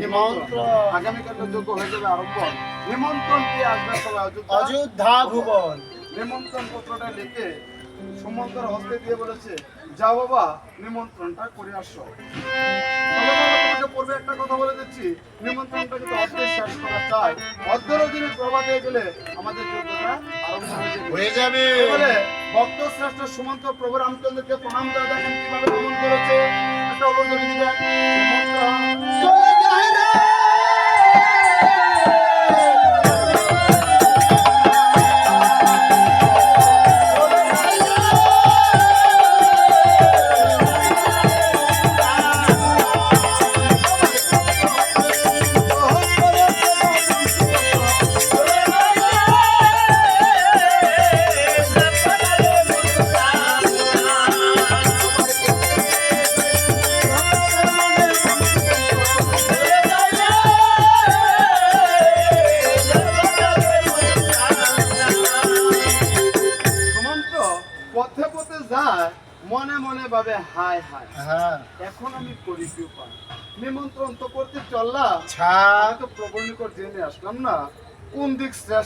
নিমন্ত্রণ। আগামীকালের যোগ্য হয়ে যাবে আরম্ভ। নিমন্ত্রণ পেয়ে আসবে সবাই অযোধ্যা। ভুবন। নিমন্ত্রণ পত্রটা লিখে সুমন্তর হস্তে দিয়ে বলেছে যা বাবা নিমন্ত্রণটা করে আসো। পূর্বে একটা কথা বলে দিচ্ছি নিমন্ত্রণটা কিন্তু অর্ধেক শেষ করা চাই অর্ধের দিনে প্রভা দিয়ে গেলে আমাদের যোগ্যতা আরম্ভ হয়ে যাবে। বলে ভক্ত শ্রেষ্ঠ সুমন্ত প্রভু রামচন্দ্রকে প্রণাম করে দেখেন কীভাবে করেছে। একটা দিবেন পথে মনে মনে ভাবে হায় হায়। হ্যাঁ। এখন আমি করি কি উপায় নিমন্ত্রণ তো করতে চললাম। তো প্রবল নিকট জেনে আসলাম না। কোন দিক শ্রেষ্ঠ